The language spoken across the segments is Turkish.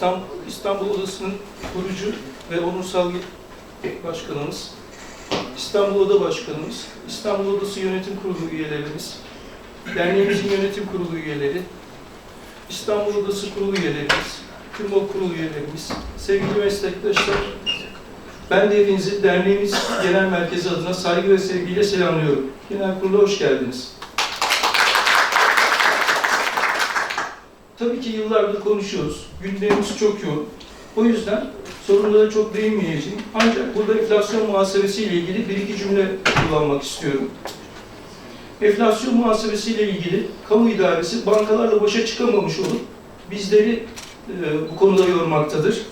İstanbul, İstanbul Odası'nın kurucu ve onursal başkanımız, İstanbul Oda Başkanımız, İstanbul Odası Yönetim Kurulu üyelerimiz, derneğimizin yönetim kurulu üyeleri, İstanbul Odası Kurulu üyelerimiz, TÜRMOK Kurulu üyelerimiz, sevgili meslektaşlar, ben de hepinizi derneğimiz genel merkezi adına saygı ve sevgiyle selamlıyorum. Genel kurula hoş geldiniz. Tabii ki yıllardır konuşuyoruz. Gündemimiz çok yoğun. O yüzden sorunlara çok değinmeyeceğim. Ancak burada enflasyon muhasebesiyle ilgili bir iki cümle kullanmak istiyorum. Enflasyon muhasebesiyle ilgili kamu idaresi bankalarla başa çıkamamış olup bizleri e, bu konuda yormaktadır.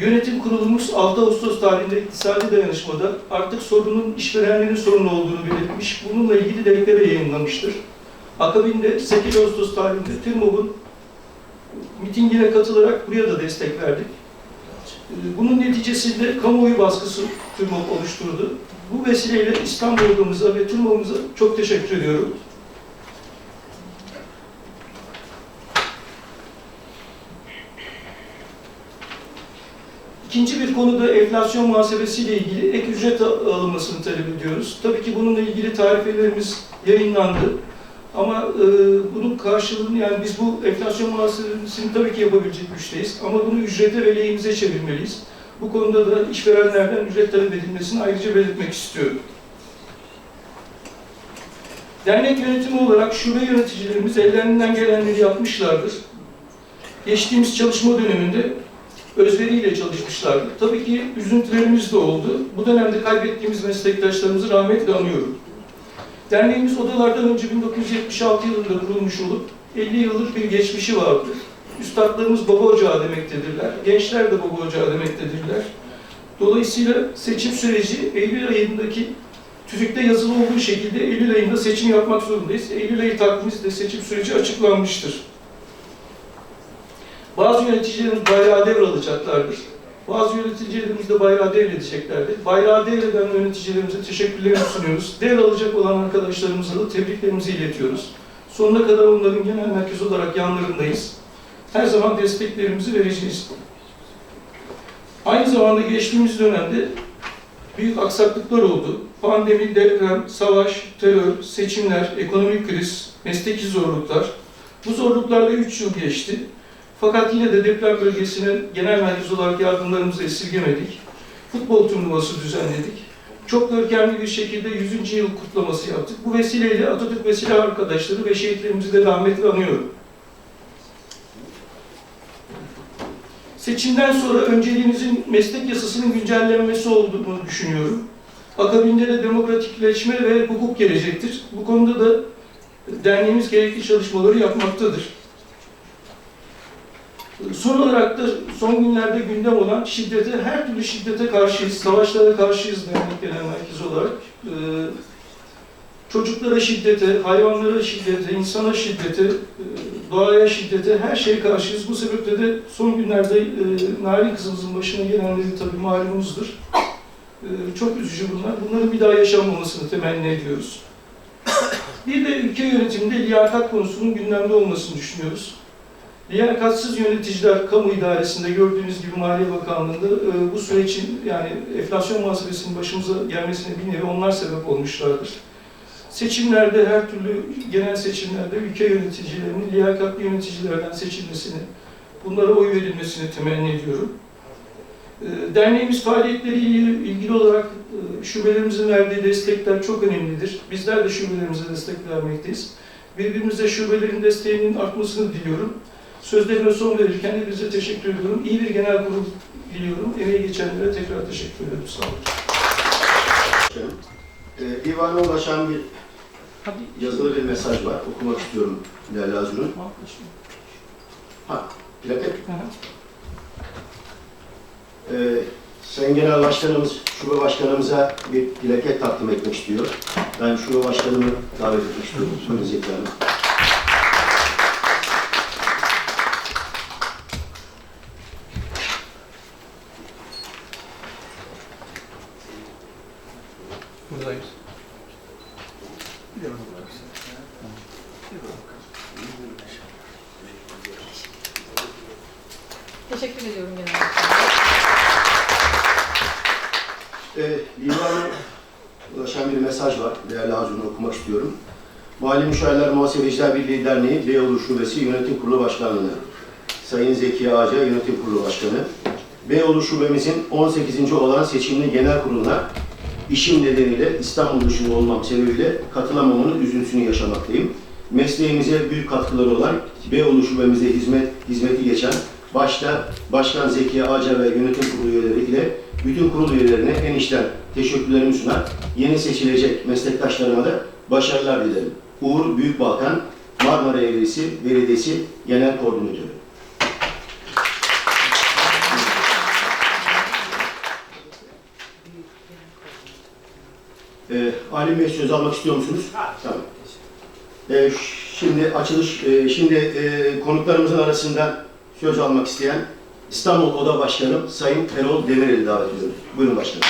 Yönetim kurulumuz 6 Ağustos tarihinde iktisadi dayanışmada artık sorunun işverenlerin sorunu olduğunu belirtmiş, bununla ilgili denekleme yayınlamıştır. Akabinde 8 Ağustos tarihinde TÜRMOB'un mitingine katılarak buraya da destek verdik. Ee, Bunun neticesinde kamuoyu baskısı TÜRMOB oluşturdu. Bu vesileyle İstanbul ve TÜRMOB'umuza çok teşekkür ediyorum. İkinci bir konuda enflasyon muhasebesiyle ilgili ek ücret alınmasını talep ediyoruz. Tabii ki bununla ilgili tarifelerimiz yayınlandı. Ama e, bunun karşılığını yani biz bu enflasyon muhasebesini tabii ki yapabilecek güçteyiz. Ama bunu ücrete ve lehimize çevirmeliyiz. Bu konuda da işverenlerden ücret talep edilmesini ayrıca belirtmek istiyorum. Dernek yönetimi olarak şube yöneticilerimiz ellerinden gelenleri yapmışlardır. Geçtiğimiz çalışma döneminde özveriyle çalışmışlardı. Tabii ki üzüntülerimiz de oldu. Bu dönemde kaybettiğimiz meslektaşlarımızı rahmetle anıyorum. Derneğimiz odalardan önce 1976 yılında kurulmuş olup 50 yıllık bir geçmişi vardır. Üstadlarımız baba ocağı demektedirler. Gençler de baba ocağı demektedirler. Dolayısıyla seçim süreci Eylül ayındaki tüzükte yazılı olduğu şekilde Eylül ayında seçim yapmak zorundayız. Eylül ayı takvimimizde seçim süreci açıklanmıştır. Bazı yöneticilerimiz bayrağı devralacaklardır. Bazı yöneticilerimiz de bayrağı devredeceklerdir. Bayrağı devreden yöneticilerimize teşekkürlerimi sunuyoruz. Devralacak olan arkadaşlarımıza da tebriklerimizi iletiyoruz. Sonuna kadar onların genel merkez olarak yanlarındayız. Her zaman desteklerimizi vereceğiz. Aynı zamanda geçtiğimiz dönemde büyük aksaklıklar oldu. Pandemi, deprem, savaş, terör, seçimler, ekonomik kriz, mesleki zorluklar. Bu zorluklarla 3 yıl geçti. Fakat yine de deprem bölgesine genel merkez olarak yardımlarımızı esirgemedik. Futbol turnuvası düzenledik. Çok görkemli bir şekilde 100. yıl kutlaması yaptık. Bu vesileyle Atatürk ve silah arkadaşları ve şehitlerimizi de rahmetle anıyorum. Seçimden sonra önceliğimizin meslek yasasının güncellenmesi olduğunu düşünüyorum. Akabinde de demokratikleşme ve hukuk gelecektir. Bu konuda da derneğimiz gerekli çalışmaları yapmaktadır. Son olarak da son günlerde gündem olan şiddete, her türlü şiddete karşıyız, savaşlara karşıyız dernek genel merkezi olarak. Ee, çocuklara şiddete, hayvanlara şiddete, insana şiddete, e, doğaya şiddete, her şeye karşıyız. Bu sebeple de son günlerde e, Narin kızımızın başına gelenleri tabii malumunuzdur. E, çok üzücü bunlar. Bunların bir daha yaşanmamasını temenni ediyoruz. Bir de ülke yönetiminde liyakat konusunun gündemde olmasını düşünüyoruz. Liyakatsız yöneticiler kamu idaresinde gördüğünüz gibi Maliye Bakanlığı'nda e, bu sürecin yani enflasyon muhasebesinin başımıza gelmesine bir nevi onlar sebep olmuşlardır. Seçimlerde her türlü genel seçimlerde ülke yöneticilerinin liyakatli yöneticilerden seçilmesini, bunlara oy verilmesini temenni ediyorum. E, Derneğimiz faaliyetleriyle ilgili olarak e, şubelerimizin verdiği destekler çok önemlidir. Bizler de şubelerimize destek vermekteyiz. Birbirimize şubelerin desteğinin artmasını diliyorum. Sözlerime son verirken hepinize teşekkür ediyorum. İyi bir genel kurul diliyorum. Emeği geçenlere tekrar teşekkür ederim. Sağ olun. Ee, divana ulaşan bir yazılı bir mesaj var. Okumak istiyorum Bilal Azur'un. Ha, plaket. Ee, Sayın Genel Başkanımız, Şube Başkanımıza bir plaket takdim etmek istiyor. Ben Şube Başkanımı davet etmek istiyorum. Söyleyiniz Buradayız. Teşekkür ediyorum genel başkanım. Ee, Divan'a ulaşan bir mesaj var. Değerli Hazırını okumak istiyorum. Mali Müşavirler Muhasebeciler Birliği Derneği Beyoğlu Şubesi Yönetim Kurulu Başkanlığı. Sayın Zeki Ağaca Yönetim Kurulu Başkanı. Beyoğlu Şubemizin 18. olan seçimli genel kuruluna işim nedeniyle İstanbul dışında olmam sebebiyle katılamamın üzüntüsünü yaşamaktayım. Mesleğimize büyük katkıları olan Beyoğlu Şubemize hizmet hizmeti geçen başta Başkan Zeki Ağaca ve yönetim kurulu üyeleri ile bütün kurul üyelerine en içten teşekkürlerimi sunar. Yeni seçilecek meslektaşlarıma da başarılar dilerim. Uğur Büyükbalkan, Marmara Evresi Belediyesi Genel Koordinatörü. Ee, Alim Bey söz almak istiyor musunuz? Tamam. Ee, şimdi açılış, e, şimdi e, konuklarımızın arasında söz almak isteyen İstanbul Oda Başkanı Sayın Erol Demirel'i davet ediyoruz. Buyurun başkanım.